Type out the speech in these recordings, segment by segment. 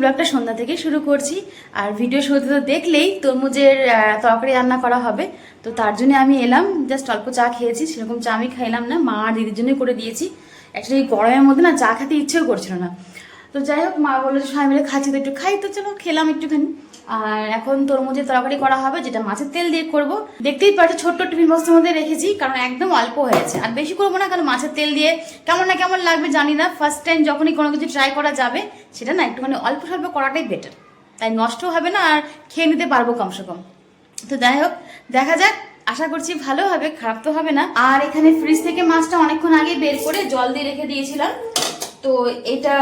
ব্লগটা সন্ধ্যা থেকে শুরু করছি। আর ভিডিও শুরুতে তো দেখলেই তরমুজের তরকারি রান্না করা হবে। তো তার জন্য আমি এলাম জাস্ট অল্প চা খেয়েছি, সেরকম চা আমি খাইলাম না, মা আর দিদির জন্যই করে দিয়েছি। অ্যাকচুয়ালি গরমের মধ্যে না, চা খেতে ইচ্ছেও করছিল না। তো যাই হোক, মা বলল সবাই মিলে খাচ্ছি, তো একটু খাই, তো চলো খেলাম একটুখানি। আর এখন তরমুজের তরকারি করা হবে, যেটা মাছের তেল দিয়ে করব। দেখতেই পাচ্ছ, ছোট্ট টিফিন বক্সের মধ্যে রেখেছি, কারণ একদম অল্প হয়েছে আর বেশি করব না, কারণ মাছের তেল দিয়ে কেমন না কেমন লাগবে জানি না। ফার্স্ট টাইম যখনই কোনো কিছু ট্রাই করা যাবে, সেটা না, একটুখানি অল্প স্বল্প করাটাই বেটার তাই নষ্ট হবে না, আর খেয়ে নিতে পারব কমসে কম। তো যাই হোক, দেখা যাক, আশা করছি ভালো হবে, খারাপ তো হবে না। আর এখানে ফ্রিজ থেকে মাছটা অনেকক্ষণ আগে বের করে জল দিয়ে রেখে দিয়েছিলাম। তো এটা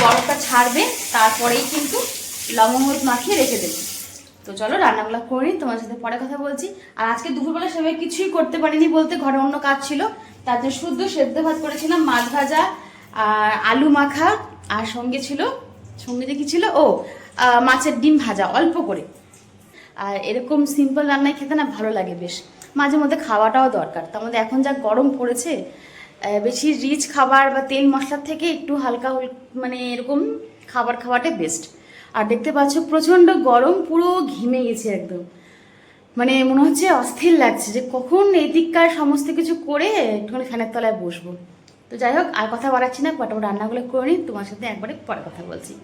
বরফটা ছাড়বে, তারপরেই কিন্তু লবঙ্গ হলুদ মাখিয়ে রেখে দেবো। তো চলো রান্নাগুলো করে তোমার সাথে পরে কথা বলছি। আর আজকে দুপুরবেলা সেভাবে কিছুই করতে পারিনি বলতে ঘরে অন্য কাজ ছিল, তার জন্য শুদ্ধ সেদ্ধ ভাত করেছিলাম, মাছ ভাজা, আর আলু মাখা, আর সঙ্গে ছিল সঙ্গে যে কি ছিল? ও মাছের ডিম ভাজা, অল্প করে। আর এরকম সিম্পল রান্নায় খেতে না ভালো লাগে বেশ। মাঝে মধ্যে খাওয়াটাও দরকার। তার মধ্যে এখন যা গরম পড়েছে বেশি রিচ খাবার বা তেল মশলার থেকে একটু হালকা হুল- মানে এরকম খাবার খাওয়াটাই বেস্ট আর দেখতে পাচ্ছ প্রচণ্ড গরম, পুরো ঘিমে গেছে একদম। মানে মনে হচ্ছে অস্থির লাগছে যে কখন এই দিককার সমস্ত কিছু করে একটুখানি ফ্যানের তলায় বসবো। তো যাই হোক, আর কথা বাড়াচ্ছি না পটাপট রান্নাগুলো করে নিই, তোমার সাথে একবারে পরে কথা বলছি।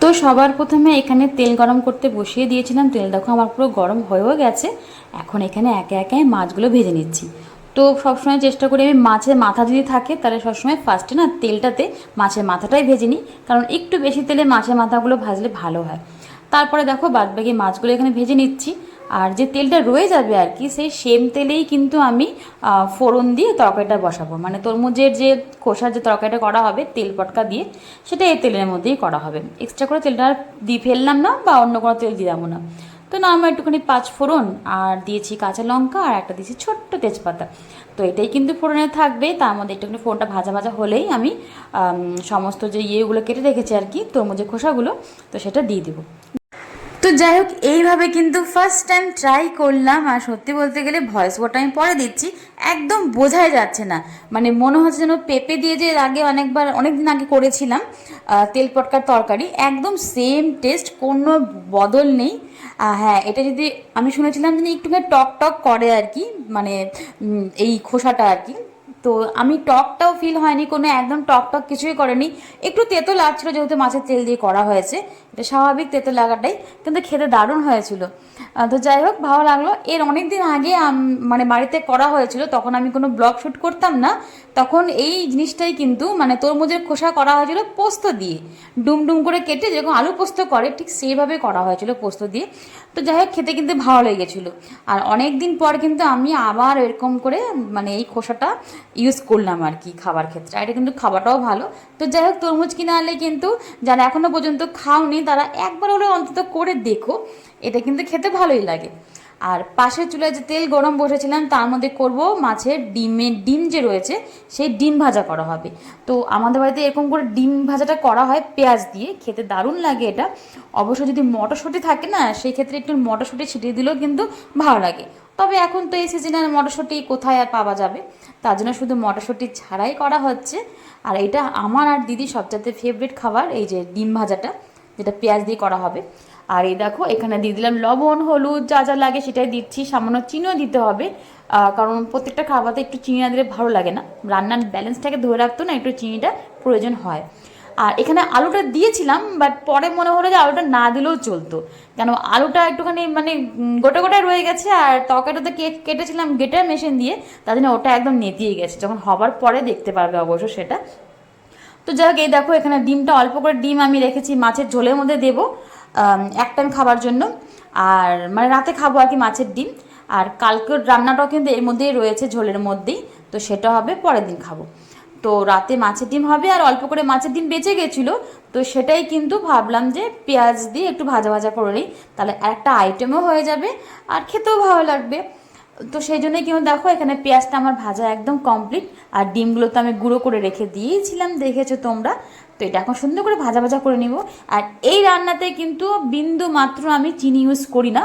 তো সবার প্রথমে এখানে তেল গরম করতে বসিয়ে দিয়েছিলাম। তেল দেখো আমার পুরো গরম হয়েও গেছে। এখন এখানে একে একে মাছগুলো ভেজে নিচ্ছি। তো সবসময় চেষ্টা করি আমি মাছের মাথা যদি থাকে, তাহলে সবসময় ফার্স্টে না তেলটাতে মাছের মাথাটাই ভেজে নিই। কারণ একটু বেশি তেলে মাছের মাথাগুলো ভাজলে ভালো হয়। তারপরে দেখো, বাদবাকি মাছগুলো এখানে ভেজে নিচ্ছি। আর যে তেলটা রয়ে যাবে আর কি, সেই সেম তেলেই কিন্তু আমি ফোড়ন দিয়ে তরকারিটা বসাবো। মানে তরমুজের যে খোসার যে তরকারিটা করা হবে, তেল পটকা দিয়ে, সেটা এই তেলের মধ্যেই করা হবে। এক্সট্রা করে তেলটা আর দিয়ে ফেললাম না, বা অন্য কোনো তেল দিয়ে যাব না। তো না, আমার একটুখানি পাঁচ ফোড়ন আর দিয়েছি কাঁচা লঙ্কা আর একটা দিয়েছি ছোট্ট তেজপাতা। তো এটাই কিন্তু ফোড়নে থাকবে, তার মধ্যে একটুখানি ফোড়নটা ভাজা ভাজা হলেই আমি সমস্ত যে ইয়েগুলো কেটে রেখেছি আর কি, তরমুজের খোসাগুলো, তো সেটা দিয়ে দেবো। তো যাই হোক এইভাবে কিন্তু ফার্স্ট টাইম ট্রাই করলাম, আর সত্যি বলতে গেলে ভয়েস ওভারটা আমি পরে দিচ্ছি, একদম বোঝাই যাচ্ছে না। মানে মনে হচ্ছে যেন পেঁপে দিয়ে যে আগে অনেকবার অনেক দিন আগে করেছিলাম তেল পটকার তরকারি, একদম সেম টেস্ট কোনো বদল নেই। হ্যাঁ এটা যদি আমি শুনেছিলাম যে একটুখানি টক টক করে আর কি মানে এই খোসাটা আর কি তো আমি টকটাও ফিল হয়নি, কোনো একদম টক টক কিছুই করেনি। একটু তেতো লাগছিল যেহেতু মাছের তেল দিয়ে করা হয়েছে। এটা স্বাভাবিক তেতো লাগাটাই, কিন্তু খেতে দারুণ হয়েছিল। তো যাই হোক, ভালো লাগল। এর অনেক দিন আগে মানে বাড়িতে করা হয়েছিল, তখন আমি কোনো ব্লগ শ্যুট করতাম না। তখন এই জিনিসটাই কিন্তু মানে তরমুজের খোসা করা হয়েছিল পোস্ত দিয়ে। ডুম ডুম করে কেটে যেরকম আলু পোস্ত করে, ঠিক সেইভাবে করা হয়েছিল পোস্ত দিয়ে। তো যাই হোক, খেতে কিন্তু ভালো লেগেছিলো। আর অনেক দিন পর কিন্তু আমি আবার এরকম করে মানে এই খোসাটা ইউজ করলাম আর কি খাবার ক্ষেত্রে। এটা কিন্তু খাবারটাও ভালো। তো যাই হোক, তরমুজ কিনে আনলে কিন্তু যারা এখনও পর্যন্ত খাওনি, তারা একবার হলেও অন্তত করে দেখো। এটা কিন্তু খেতে ভালোই লাগে। আর পাশের চুলায় যে তেল গরম বসেছিলাম, তার মধ্যে করব মাছের ডিমের ডিম যে রয়েছে, সেই ডিম ভাজা করা হবে। তো আমাদের বাড়িতে এরকম করে ডিম ভাজাটা করা হয় পেঁয়াজ দিয়ে। খেতে দারুণ লাগে এটা। অবশ্য যদি মটরশুঁটি থাকে না, সেই ক্ষেত্রে একটু মটরশুঁটি ছিটিয়ে দিলেও কিন্তু ভালো লাগে। তবে এখন তো এই সিজনে মটরশুঁটি কোথায় আর পাওয়া যাবে? তার জন্য শুধু মটরশুঁটি ছাড়াই করা হচ্ছে। আর এটা আমার আর দিদি সবচাইতে ফেভারিট খাবার, এই যে ডিম ভাজাটা, যেটা পেঁয়াজ দিয়ে করা হবে। আর এই দেখো, এখানে দিয়ে দিলাম লবণ, হলুদ, যা যা লাগে সেটাই দিচ্ছি। সামান্য চিনিও দিতে হবে কারণ প্রত্যেকটা খাবারতে একটু চিনি না দিলে ভালো লাগে না। রান্নার ব্যালেন্সটাকে ধরে রাখতো না, একটু চিনিটা প্রয়োজন হয়। আর এখানে আলুটা দিয়েছিলাম বাট পরে মনে হলো যে আলুটা না দিলেও চলতো। কেন আলুটা একটুখানি মানে গোটা গোটা রয়ে গেছে, আর তরকারিটাতে কে- কেটেছিলাম গেটার মেশিন দিয়ে, তার জন্য ওটা একদম নেতিয়ে গেছে। যখন হবার পরে দেখতে পারবে অবশ্য সেটা। তো যাই হোক, এই দেখো এখানে ডিমটা, অল্প করে ডিম আমি রেখেছি, মাছের ঝোলের মধ্যে দেবো এক টাইম খাবার জন্য। আর মানে রাতে খাব আর কি মাছের ডিম। আর কালকের রান্নাটাও কিন্তু এর মধ্যেই রয়েছে ঝোলের মধ্যেই, তো সেটা হবে, পরের দিন খাব। তো রাতে মাছের ডিম হবে আর অল্প করে মাছের ডিম বেঁচে গেছিল। তো সেটাই কিন্তু ভাবলাম যে পেঁয়াজ দিয়ে একটু ভাজা ভাজা করে নিই। তাহলে একটা আইটেমও হয়ে যাবে আর খেতেও ভালো লাগবে। তো সেই জন্যই কিন্তু দেখো এখানে পেঁয়াজটা আমার ভাজা একদম কমপ্লিট আর ডিমগুলো তো আমি গুঁড়ো করে রেখে দিয়েছিলাম, দেখেছ তোমরা? তো এটা এখন সুন্দর করে ভাজা ভাজা করে নিব। আর এই রান্নাতে কিন্তু বিন্দু মাত্র আমি চিনি ইউজ করি না।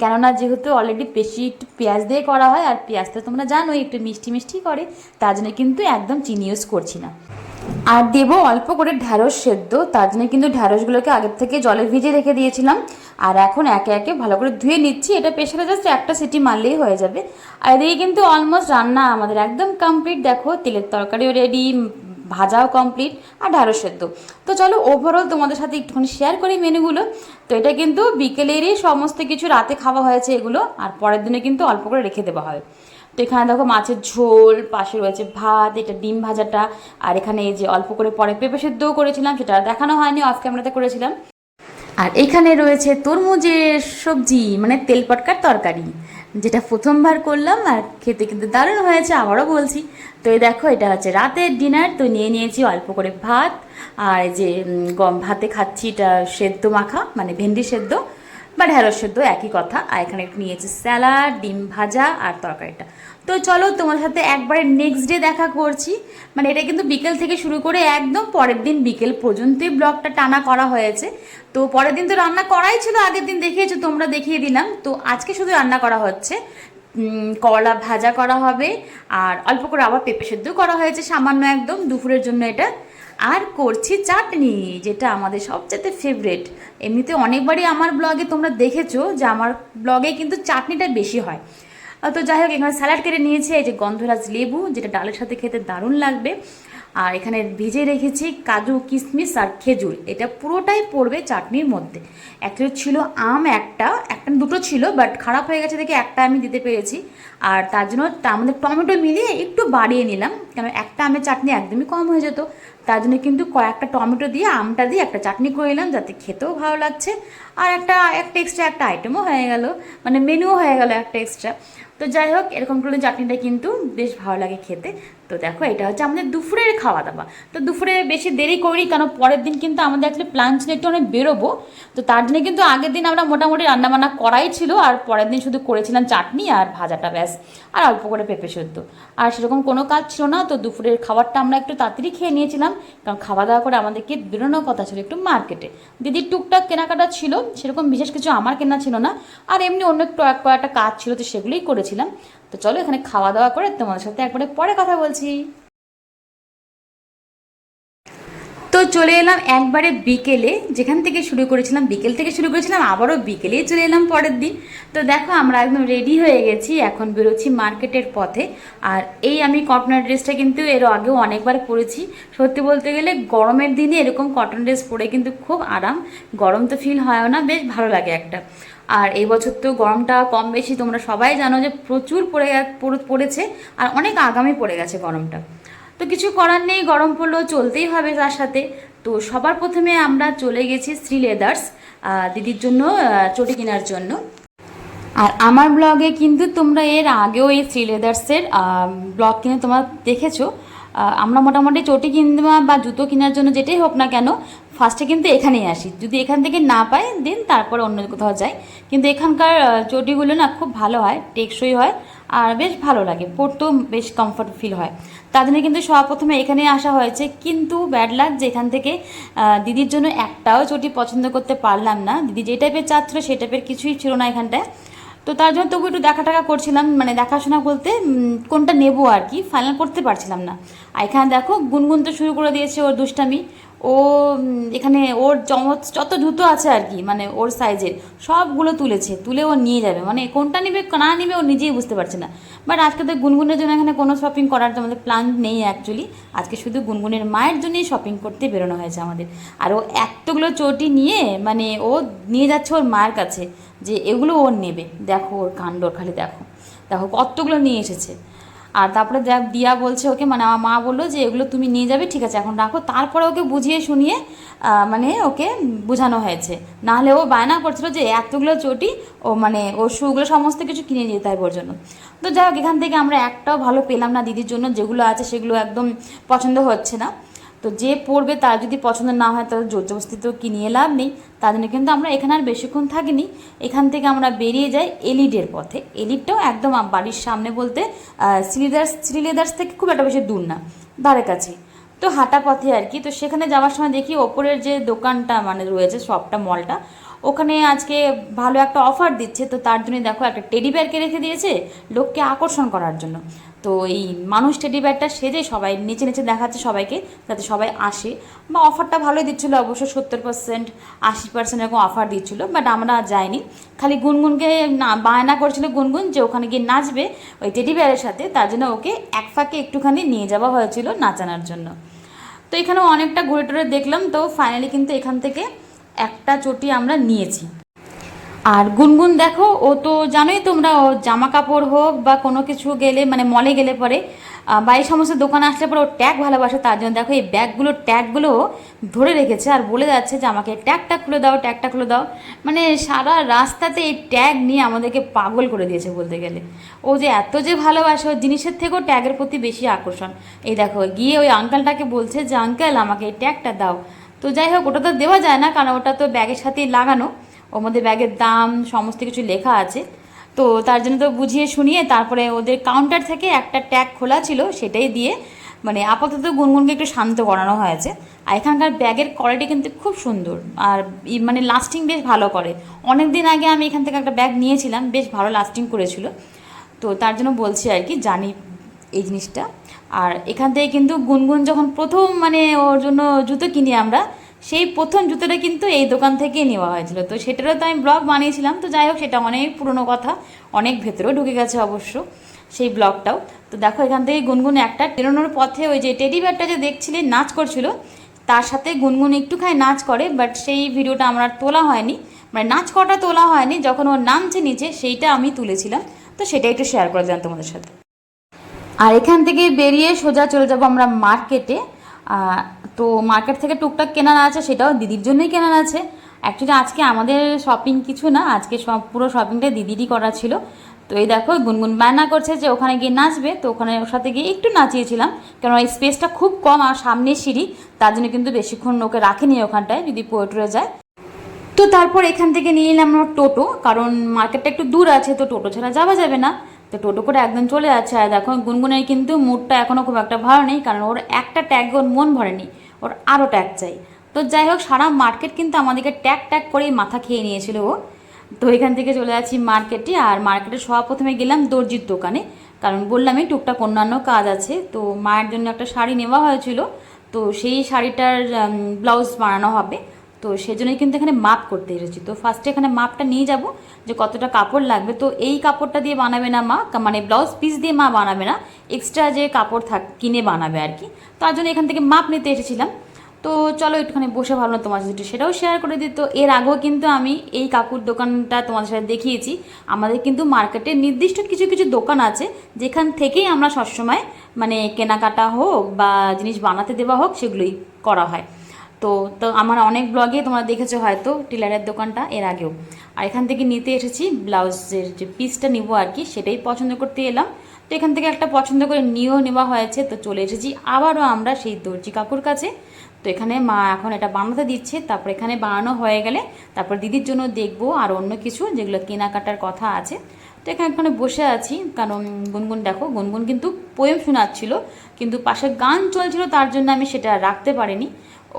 কেননা যেহেতু অলরেডি বেশি একটু পেঁয়াজ দিয়ে করা হয়, আর পেঁয়াজটা তোমরা জানোই, একটু মিষ্টি মিষ্টি করে, তার জন্য কিন্তু একদম চিনি ইউজ করছি না। আর দেবো অল্প করে ঢ্যাঁড়স সেদ্ধ, তার জন্য কিন্তু ঢ্যাঁড়সগুলোকে আগের থেকে জলে ভিজে রেখে দিয়েছিলাম। আর এখন একে একে ভালো করে ধুয়ে নিচ্ছি, এটা প্রেশারে জাস্ট একটা সিটি মারলেই হয়ে যাবে। আর এদিকে কিন্তু অলমোস্ট রান্না আমাদের একদম কমপ্লিট দেখো, তেলের তরকারিও রেডি ভাজাও কমপ্লিট আর ঢ্যাঁড়স সেদ্ধ। তো চলো ওভারঅল তোমাদের সাথে একটুখানি শেয়ার করি মেনুগুলো। তো এটা কিন্তু বিকেলেরই সমস্ত কিছু, রাতে খাওয়া হয়েছে এগুলো, আর পরের দিনে কিন্তু অল্প করে রেখে দেওয়া হবে। তো এখানে দেখো মাছের ঝোল, পাশে রয়েছে ভাত, এটা ডিম ভাজাটা, আর এখানে এই যে অল্প করে পরে পেঁপে সেদ্ধও করেছিলাম, সেটা দেখানো হয়নি অফ ক্যামেরাতে করেছিলাম। আর এখানে রয়েছে তরমুজের সবজি মানে তেল পটকার তরকারি। যেটা প্রথমবার করলাম আর খেতে কিন্তু দারুণ হয়েছে, আবারও বলছি। তো এই দেখো, এটা হচ্ছে রাতের ডিনার তো নিয়ে নিয়েছি অল্প করে ভাত। আর যে গম ভাতে খাচ্ছি এটা সেদ্ধ মাখা মানে ভেন্ডি সেদ্ধ। বা ঢেঁড়স সেদ্ধ একই কথা আর এখানে একটু নিয়েছি স্যালাড ডিম ভাজা আর তরকারিটা। তো চলো তোমার সাথে একবারে নেক্সট ডে দেখা করছি। মানে এটা কিন্তু বিকেল থেকে শুরু করে একদম পরের দিন বিকেল পর্যন্তই ব্লগটা টানা করা হয়েছে। তো পরের দিন তো রান্না করাই ছিল, আগের দিন দেখিয়েছো, তোমরা দেখিয়ে দিলাম। তো আজকে শুধু রান্না করা হচ্ছে। করলা ভাজা করা হবে, আর অল্প করে আবার পেঁপে সেদ্ধ করা হয়েছে, সামান্য একদম, দুপুরের জন্য এটা। আর করছি চাটনি, যেটা আমাদের সবচেয়ে ফেভারেট এমনিতে অনেকবারই আমার ব্লগে তোমরা দেখেছ যে আমার ব্লগে কিন্তু চাটনিটা বেশি হয়। তো যাই হোক, এখানে স্যালাড কেটে নিয়েছে, এই যে গন্ধরাজ লেবু, যেটা ডালের সাথে খেতে দারুণ লাগবে। আর এখানে ভিজে রেখেছি কাজু কিশমিশ আর খেজুর। এটা পুরোটাই পড়বে চাটনির মধ্যে। অ্যাকচুয়ালি ছিল আম, একটা একটা দুটো ছিল বাট খারাপ হয়ে গেছে দেখে একটা আমি দিতে পেরেছি। আর তার জন্য আমাদের টমেটো মিলিয়ে একটু বাড়িয়ে নিলাম কারণ একটা আমের চাটনি একদমই কম হয়ে যেত। তার জন্য কিন্তু কয়েকটা টমেটো দিয়ে, আমটা দিয়ে একটা চাটনি করে নিলাম, যাতে খেতেও ভালো লাগছে। আর একটা একটা এক্সট্রা একটা আইটেমও হয়ে গেল। মানে মেনুও হয়ে গেল একটা এক্সট্রা তো যাই হোক এরকম করে চাটনিটা কিন্তু বেশ ভালো লাগে খেতে। তো দেখো, এটা হচ্ছে আমাদের দুপুরের খাওয়া দাওয়া তো দুপুরে বেশি দেরি করি কারণ পরের দিন কিন্তু আমাদের অ্যাকচুয়ালি প্ল্যান ছিল একটু অনেক বেরোবো। তো তার জন্য কিন্তু আগের দিন আমরা মোটামুটি রান্নাবান্না করাই ছিল, আর পরের দিন শুধু করেছিলাম চাটনি আর ভাজাটা ব্যাস, আর অল্প করে পেঁপে সেদ্ধ। আর সেরকম কোনো কাজ ছিল না, তো দুপুরের খাবারটা আমরা একটু তাড়াতাড়ি খেয়ে নিয়েছিলাম, কারণ খাওয়া দাওয়া করে আমাদেরকে বেরোনোর কথা ছিল একটু মার্কেটে। দিদির টুকটাক কেনাকাটা ছিল, সেরকম বিশেষ কিছু আমার কেনা ছিল না, আর এমনি অন্য একটু এক কয়েকটা কাজ ছিল, তো সেগুলোই করেছিলাম তো চলো এখানে খাওয়া দাওয়া করে তোমাদের সাথে একবারে পরে কথা বলছি। তো চলে এলাম একবারে বিকেলে, যেখান থেকে শুরু করেছিলাম, বিকেল থেকে শুরু করেছিলাম, আবারও বিকেলেই চলে এলাম পরের দিন। তো দেখো আমরা একদম রেডি হয়ে গেছি, এখন বেরোচ্ছি মার্কেটের পথে। আর এই আমি কটনের ড্রেসটা কিন্তু এর আগেও অনেকবার পরেছি। সত্যি বলতে গেলে গরমের দিনে এরকম কটন ড্রেস পরে কিন্তু খুব আরাম, গরম তো ফিল হয়ও না, বেশ ভালো লাগে একটা। আর এই বছর তো গরমটা কম বেশি, তোমরা সবাই জানো যে প্রচুর পড়ে পড়েছে আর অনেক আগামী পড়ে গেছে গরমটা। তো কিছু করার নেই, গরম পড়লেও চলতেই হবে তার সাথে। তো সবার প্রথমে আমরা চলে গেছি শ্রী লেদার্স দিদির জন্য চটি কেনার জন্য। আর আমার ব্লগে কিন্তু তোমরা এর আগেও এই শ্রী লেদার্সের ব্লগ কিনে তোমরা দেখেছ। আমরা মোটামুটি চটি কিনবা বা জুতো কেনার জন্য যেটাই হোক না কেন ফার্স্টে কিন্তু এখানেই আসি। যদি এখান থেকে না পাই দেন তারপরে অন্য কোথাও যাই। কিন্তু এখানকার চটিগুলো না খুব ভালো হয়, টেকসই হয়, আর বেশ ভালো লাগে। পরতেও বেশ কমফর্ট ফিল হয়। তার জন্য কিন্তু সর্বপ্রথমে এখানে আসা হয়েছে। কিন্তু ব্যাড লাগ যে এখান থেকে দিদির জন্য একটাও চটি পছন্দ করতে পারলাম না। দিদি যে টাইপের চাচ্ছিল সেই টাইপের কিছুই ছিল না এখানটায়। তো তার জন্য তবু একটু দেখা টাকা করছিলাম। মানে দেখাশোনা বলতে কোনটা নেব আর কি? ফাইনাল করতে পারছিলাম না। আর এখানে দেখো, গুনগুন তো শুরু করে দিয়েছে ওর দুষ্টামি। ও এখানে ওর জমত যত জুতো আছে আর কি মানে ওর সাইজের সবগুলো তুলেছে, তুলে ও নিয়ে যাবে। মানে কোনটা নেবে, না নেবে, ও নিজেই বুঝতে পারছে না। বাট আজকে তো গুনগুনের জন্য এখানে কোনো শপিং করার তো আমাদের প্ল্যান নেই অ্যাকচুয়ালি আজকে শুধু গুনগুনের মায়ের জন্যই শপিং করতে বেরোনো হয়েছে আমাদের। আর ও এতগুলো চটি নিয়ে মানে ও নিয়ে যাচ্ছে ওর মায়ের কাছে, যে এগুলো ওর নেবে। দেখো ওর কাণ্ড খালি, দেখো। দেখো কতগুলো নিয়ে এসেছে। আর তারপরে দিয়া বলছে ওকে মানে আমার মা বলল যে এগুলো তুমি নিয়ে যাবে, ঠিক আছে, এখন রাখো। তারপরে ওকে বুঝিয়ে শুনিয়ে মানে ওকে বোঝানো হয়েছে। নাহলে ও বায়না করছিল যে এতগুলো চটি, ও মানে ও শুগুলো সমস্ত কিছু কিনে যেতে হবে ওর জন্য। তো যাই হোক, এখান থেকে আমরা একটাও ভালো পেলাম না দিদির জন্য, যেগুলো আছে সেগুলো একদম পছন্দ হচ্ছে না। তো যে পড়বে তার যদি পছন্দ না হয় তাহলে জোরজবস্তি তো কিনিয়ে লাভ নেই? তার জন্য কিন্তু আমরা এখানে আর বেশিক্ষণ থাকিনি। এখান থেকে আমরা বেরিয়ে যাই এলিডের পথে। এলিডটাও একদম বাড়ির সামনে বলতে শ্রীলেদার্স শ্রীলেদার্স থেকে খুব একটা বেশি দূর না ধারে কাছে তো হাঁটা পথে আর কি। তো সেখানে যাওয়ার সময় দেখি ওপরের যে দোকানটা মানে রয়েছে, শপটা, মলটা, ওখানে আজকে ভালো একটা অফার দিচ্ছে। তো তার জন্য দেখো একটা টেডি বেয়ারকে রেখে দিয়েছে, লোককে আকর্ষণ করার জন্য। তো এই মানুষ টেডি ব্যাগটা সেজে সবাই নিচে নিচে দেখাচ্ছে সবাইকে, যাতে সবাই আসে। বা অফারটা ভালোই দিচ্ছিল, অবশ্য সত্তর পার্সেন্ট আশি পার্সেন্ট এরকম অফার দিচ্ছিল বাট আমরা যাইনি। খালি গুনগুনকে না, বায়না করেছিল গুনগুন যে ওখানে গিয়ে নাচবে ওই টেডি বিয়ারের সাথে, তার জন্য ওকে এক ফাঁকে একটুখানি নিয়ে যাওয়া হয়েছিল নাচানোর জন্য। তো এখানেও অনেকটা ঘুরে টুরে দেখলাম, তো ফাইনালি কিন্তু এখান থেকে একটা চটি আমরা নিয়েছি। আর গুনগুন দেখো, ও তো জানোই তোমরা, ও জামা কাপড় হোক বা কোনো কিছু গেলে মানে মলে গেলে পরে বা এই সমস্ত দোকানে আসলে পরে ও ট্যাগ ভালোবাসে তার জন্য। দেখো, এই ব্যাগগুলো ট্যাগগুলো ধরে রেখেছে আর বলে যাচ্ছে যে আমাকে ট্যাগটা খুলে দাও ট্যাগটা খুলে দাও। মানে সারা রাস্তাতে এই ট্যাগ নিয়ে আমাদেরকে পাগল করে দিয়েছে বলতে গেলে। ও যে এত যে ভালোবাসে ও জিনিসের থেকেও ট্যাগের প্রতি বেশি আকর্ষণ। এই দেখো, গিয়ে ওই আঙ্কেলটাকে বলছে যে আঙ্কেল আমাকে এই ট্যাগটা দাও। তো যাই হোক, ওটা তো দেওয়া যায় না, কারণ ওটা তো ব্যাগের সাথেই লাগানো। ওর মধ্যে ব্যাগের দাম, সমস্ত কিছু লেখা আছে। তো তার জন্য তো বুঝিয়ে শুনিয়ে তারপরে ওদের কাউন্টার থেকে একটা ট্যাগ খোলা ছিল, সেটাই দিয়ে মানে আপাতত গুনগুনকে একটু শান্ত করানো হয়েছে। আর এখানকার ব্যাগের কোয়ালিটি কিন্তু খুব সুন্দর। আর মানে লাস্টিং বেশ ভালো করে। অনেক দিন আগে আমি এখান থেকে একটা ব্যাগ নিয়েছিলাম, বেশ ভালো লাস্টিং করেছিল। তো তার জন্য বলছি আর কি, জানি এই জিনিসটা। আর এখান থেকে কিন্তু গুনগুন যখন প্রথম মানে ওর জন্য জুতো কিনি আমরা সেই প্রথম জুতোটা কিন্তু এই দোকান থেকেই নেওয়া হয়েছিল। তো সেটারও তো আমি ব্লগ বানিয়েছিলাম। তো যাই হোক, সেটা অনেক পুরনো কথা, অনেক ভেতরেও ঢুকে গেছে অবশ্য সেই ব্লগটাও। তো দেখো, এখান থেকে গুনগুন একটা বেরোনোর পথে ওই যে টেডি ব্যাগটা যে দেখছিলে, নাচ করছিল, তার সাথে গুনগুন একটুখানি নাচ করে, বাট সেই ভিডিওটা আমার তোলা হয়নি। মানে নাচ করাটা তোলা হয়নি, যখন ওর নামছে নিচে, সেইটা আমি তুলেছিলাম। তো সেটা একটু শেয়ার করে দিলাম তোমাদের সাথে। আর এখান থেকে বেরিয়ে সোজা চলে যাব আমরা মার্কেটে তো মার্কেট থেকে টুকটাক কেনার আছে, সেটাও দিদির জন্যই কেনার আছে। অ্যাকচুয়ালি আজকে আমাদের শপিং কিছু না, আজকে সব পুরো শপিংটা দিদিরই করা ছিল। তো এই দেখো, গুনগুন বায়না করছে যে ওখানে গিয়ে নাচবে, তো ওখানে ওর সাথে গিয়ে একটু নাচিয়েছিলাম। কারণ এই স্পেসটা খুব কম আর সামনে সিঁড়ি, তার জন্য কিন্তু বেশিক্ষণ ওকে রাখেনি ওখানটায়, যদি পোয়েটরে যায়। তো তারপর এখান থেকে নিয়ে এলাম আমরা টোটো, কারণ মার্কেটটা একটু দূর আছে, তো টোটো ছাড়া যাওয়া যাবে না। তো টোটো করে একদম চলে যাচ্ছে, আর দেখো গুনগুনের কিন্তু মুডটা এখনও খুব একটা ভালো নেই, কারণ ওর একটা ট্যাগ ওর মন ভরেনি, ওর আরও ট্যাগ চাই। তো যাই হোক, সারা মার্কেট কিন্তু আমাদেরকে ট্যাগ ট্যাগ করেই মাথা খেয়ে নিয়েছিল ও। তো এখান থেকে চলে যাচ্ছি মার্কেটে আর মার্কেটে সব প্রথমে গেলাম দর্জির দোকানে, কারণ বললামই টুকটাক অন্যান্য কাজ আছে, তো মায়ের জন্য একটা শাড়ি নেওয়া হয়েছিল, তো সেই শাড়িটার ব্লাউজ বানানো হবে। তো সেজন্যই কিন্তু এখানে মাপ করতে এসেছি। তো ফার্স্টে এখানে মাপটা নিয়ে যাব যে কতটা কাপড় লাগবে। তো এই কাপড়টা দিয়ে বানাবে না মা মানে ব্লাউজ পিস দিয়ে মা বানাবে না এক্সট্রা যে কাপড় থাক কিনে বানাবে আর কি। তার জন্য এখান থেকে মাপ নিতে এসেছিলাম। তো চলো একটুখানি বসে ভালো তোমার সাথে, সেটাও শেয়ার করে দিই। তো এর আগেও কিন্তু আমি এই কাকুর দোকানটা তোমাদের সাথে দেখিয়েছি। আমাদের কিন্তু মার্কেটে নির্দিষ্ট কিছু কিছু দোকান আছে, যেখান থেকেই আমরা সবসময় মানে কেনাকাটা হোক বা জিনিস বানাতে দেওয়া হোক, সেগুলোই করা হয়। তো তো আমার অনেক ব্লগে তোমরা দেখেছ হয়তো টেলারের দোকানটা এর আগেও। আর এখান থেকে নিতে এসেছি ব্লাউজের যে পিসটা নিব আর কি, সেটাই পছন্দ করতে এলাম। তো এখান থেকে একটা পছন্দ করে নিয়েও নেওয়া হয়েছে, তো চলে এসেছি আবারও আমরা সেই দর্জি কাকুর কাছে। তো এখানে মা এখন এটা বানাতে দিচ্ছে, তারপর এখানে বানানো হয়ে গেলে তারপর দিদির জন্য দেখব আর অন্য কিছু যেগুলো কেনাকাটার কথা আছে। তো এখানে এখানে বসে আছি, কারণ গুনগুন দেখো, গুনগুন কিন্তু পোয়েম শোনাচ্ছিল, কিন্তু পাশে গান চলছিল তার জন্য আমি সেটা রাখতে পারিনি।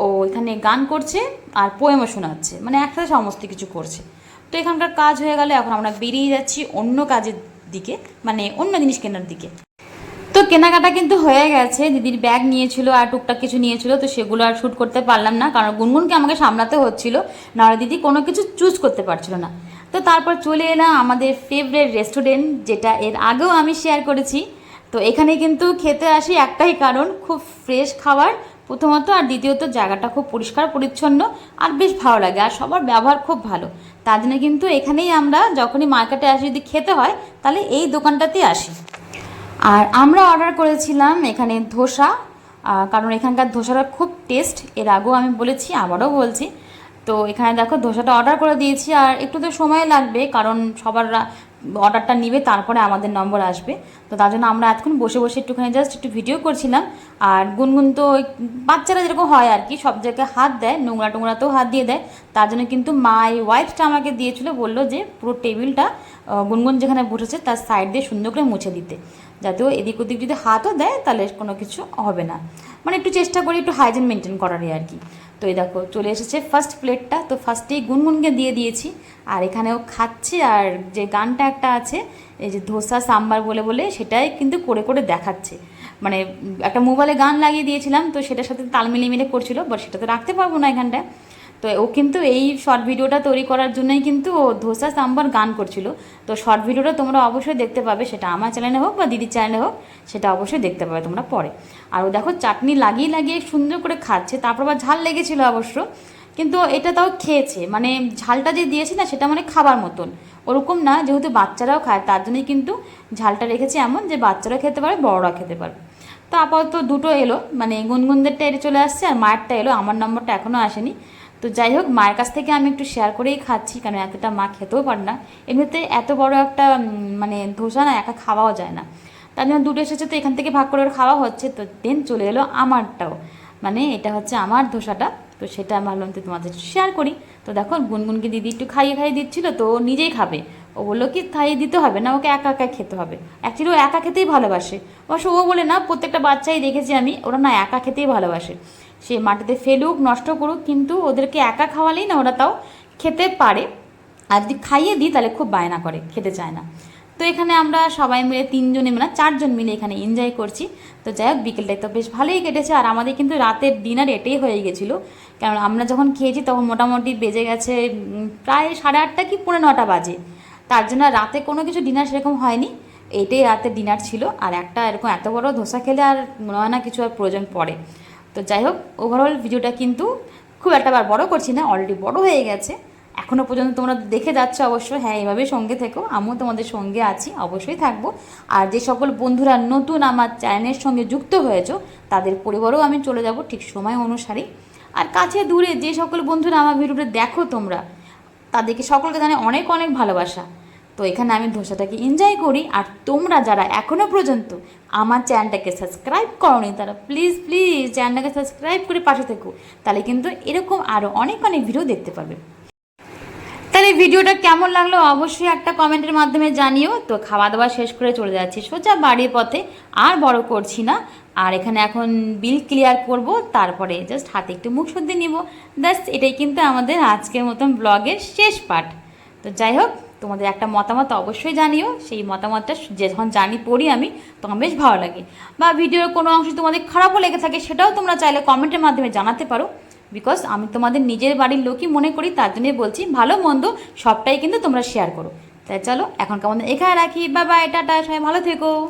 ও এখানে গান করছে আর পোয়েমও শোনাচ্ছে মানে একসাথে সমস্ত কিছু করছে। তো এখানকার কাজ হয়ে গেলে, এখন আমরা বেরিয়ে যাচ্ছি অন্য কাজের দিকে মানে অন্য জিনিস কেনার দিকে। তো কেনাকাটা কিন্তু হয়ে গেছে, দিদির ব্যাগ নিয়েছিল আর টুকটাক কিছু নিয়েছিল, তো সেগুলো আর শ্যুট করতে পারলাম না, কারণ গুনগুনকে আমাকে সামলাতে হচ্ছিল, নাহলে দিদি কোনো কিছু চুজ করতে পারছিল না। তো তারপর চলে এলাম আমাদের ফেভারেট রেস্টুরেন্ট যেটা এর আগেও আমি শেয়ার করেছি। তো এখানে কিন্তু খেতে আসি একটাই কারণ, খুব ফ্রেশ খাবার প্রথমত আর দ্বিতীয়ত জায়গাটা খুব পরিষ্কার, পরিচ্ছন্ন আর বেশ ভালো লাগে আর সবার ব্যবহার খুব ভালো। তার জন্য কিন্তু এখানেই আমরা যখনই মার্কেটে আসি, যদি খেতে হয়, তাহলে এই দোকানটাতেই আসি। আর আমরা অর্ডার করেছিলাম এখানে ধোসা কারণ এখানকার ধোসাটা খুব টেস্ট এর আগেও আমি বলেছি, আবারও বলছি। তো এখানে দেখো ধোসাটা অর্ডার করে দিয়েছি আর একটু তো সময় লাগবে, কারণ সবার অর্ডারটা নিবে, তারপরে আমাদের নম্বর আসবে। তো তার জন্য আমরা এতক্ষণ বসে বসে একটুখানি জাস্ট একটু ভিডিও করছিলাম। আর গুনগুন তো বাচ্চারা যেরকম হয় আর কি, সব জায়গায় হাত দেয়, নোংরা টোংরাতেও হাত দিয়ে দেয়। তার জন্য কিন্তু মা এই ওয়াইপসটা আমাকে দিয়েছিল, বলল যে পুরো টেবিলটা গুনগুন যেখানে বসেছে তার সাইড দিয়ে সুন্দর করে মুছে দিতে। যাতে ও এদিক ওদিক যদি হাতও দেয়, তাহলে কোনো কিছু হবে না। মানে একটু চেষ্টা করি একটু হাইজিন মেনটেন করারই আর কি। তো এই দেখো, চলে এসেছে ফার্স্ট প্লেটটা তো ফার্স্টেই গুনগুনকে দিয়ে দিয়েছি। আর এখানেও খাচ্ছে। আর যে গানটা একটা আছে, এই যে ধোসা, সাম্বার বলে বলে, সেটাই কিন্তু করে করে দেখাচ্ছে। মানে একটা মোবাইলে গান লাগিয়ে দিয়েছিলাম, তো সেটার সাথে তাল মিলিয়ে মিলে করছিল বাট সেটা তো রাখতে পারব না এখানটায় তো ও কিন্তু এই শর্ট ভিডিওটা তৈরি করার জন্যই কিন্তু ও ধোসা সাম্বার গান করছিল। তো শর্ট ভিডিওটা তোমরা অবশ্যই দেখতে পাবে, সেটা আমার চ্যানেলে হোক বা দিদির চ্যানেলে হোক, সেটা অবশ্যই দেখতে পাবে তোমরা পরে। আর ও দেখো চাটনি লাগিয়ে লাগিয়ে সুন্দর করে খাচ্ছে, তারপর আবার ঝাল লেগেছিল অবশ্য, কিন্তু এটা তাও খেয়েছে। মানে ঝালটা যে দিয়েছি না, সেটা মানে খাবার মতন। ওরকম না, যেহেতু বাচ্চারাও খায়, তার জন্যই কিন্তু ঝালটা রেখেছে এমন যে বাচ্চারা খেতে পারে, বড়রা খেতে পারে। তো আপাতত দুটো এলো মানে গুনগুনদেরটা এটা চলে আসছে, আর মায়েরটা এলো, আমার নম্বরটা এখনও আসেনি। তো যাই হোক, মায়ের কাছ থেকে আমি একটু শেয়ার করেই খাচ্ছি কারণ এতটা মা খেতেও পারে না। এমনিতে এত বড় একটা মানে ধোসা না, একা খাওয়াও যায় না। তার জন্য দুটো এসেছে তো এখান থেকে ভাগ করে ওর খাওয়া হচ্ছে, তো দেন চলে এলো আমারটাও। মানে এটা হচ্ছে আমার ধোসাটা, তো সেটা আমি ভাবলাম তো তোমাদের শেয়ার করি। তো দেখো, গুনগুনকে দিদি একটু খাইয়ে খাইয়ে দিচ্ছিল, তো নিজেই খাবে। ও বলল কি খাইয়ে দিতে হবে না, ওকে একা একা খেতে হবে। অ্যাকচুয়ালি ও একা খেতেই ভালোবাসে। অবশ্য ও বলে, না, প্রত্যেকটা বাচ্চাই দেখেছি আমি, ওরা না একা খেতেই ভালোবাসে। সে মাটিতে ফেলুক, নষ্ট করুক, কিন্তু ওদেরকে একা খাওয়ালেই না ওরা তাও খেতে পারে। আর যদি খাইয়ে দিই, তাহলে খুব বায়না করে, খেতে চায় না। তো এখানে আমরা সবাই মিলে তিনজনে মিলে চারজন মিলে এখানে এনজয় করছি। তো যাই হোক, বিকেলটাই তো বেশ ভালোই কেটেছে। আর আমাদের কিন্তু রাতের ডিনার এটাই হয়ে গেছিল। কারণ আমরা যখন খেয়েছি, তখন মোটামুটি বেজে গেছে প্রায় সাড়ে আটটা কি, পৌনে নটা বাজে। তার জন্য রাতে কোনো কিছু ডিনার সেরকম হয়নি। এটাই রাতে ডিনার ছিল। আর একটা এরকম এত বড় ধোসা খেলে আর মনে হয় না কিছু আর প্রয়োজন পড়ে। তো যাই হোক ওভারঅল ভিডিওটা কিন্তু খুব একটা বার বড় করছি না অলরেডি বড় হয়ে গেছে। এখনও পর্যন্ত তোমরা দেখে যাচ্ছ অবশ্যই হ্যাঁ এইভাবেই সঙ্গে থেকো। আমিও তোমাদের সঙ্গে আছি, অবশ্যই থাকব। আর যে সকল বন্ধুরা নতুন আমার চ্যানেলের সঙ্গে যুক্ত হয়েছো, তাদের পরিবারও আমি চলে যাব ঠিক সময় অনুসারেই আর কাছে দূরে যে সকল বন্ধুরা আমার ভিডিওটা দেখো তোমরা, তাদেরকে সকলকে জানে অনেক অনেক ভালোবাসা। তো এখানে আমি ধোসাটাকে এনজয় করি। আর তোমরা যারা এখনও পর্যন্ত আমার চ্যানেলটাকে সাবস্ক্রাইব করনি, তারা প্লিজ প্লিজ চ্যানেলটাকে সাবস্ক্রাইব করে পাশে থেকো। তাহলে কিন্তু এরকম আরও অনেক অনেক ভিডিও দেখতে পাবে। তাহলে ভিডিওটা কেমন লাগল অবশ্যই একটা কমেন্টের মাধ্যমে জানিও। তো খাওয়া দাওয়া শেষ করে চলে যাচ্ছি সোজা বাড়ির পথে। আর বড় করছি না। আর এখানে এখন বিল ক্লিয়ার করব, তারপরে জাস্ট হাতে একটু মুখ শুদ্ধি নিব। ব্যাস, এটাই কিন্তু আমাদের আজকের মতন ব্লগের শেষ পার্ট তো যাই হোক তোমাদের একটা মতামত অবশ্যই জানিও। সেই মতামতটা যখন জানি, পড়ি আমি, তখন বেশ ভালো লাগে। বা ভিডিওর কোনো অংশ তোমাদের খারাপও লেগে থাকে, সেটাও তোমরা চাইলে কমেন্টের মাধ্যমে জানাতে পারো। বিকজ আমি তোমাদের নিজের বাড়ির লোকই মনে করি, তার জন্যই বলছি, ভালো, মন্দ সবটাই কিন্তু তোমরা শেয়ার করো। তাই চলো এখন কেমন এখানে রাখি। বা বা এটা সবাই ভালো থেকো।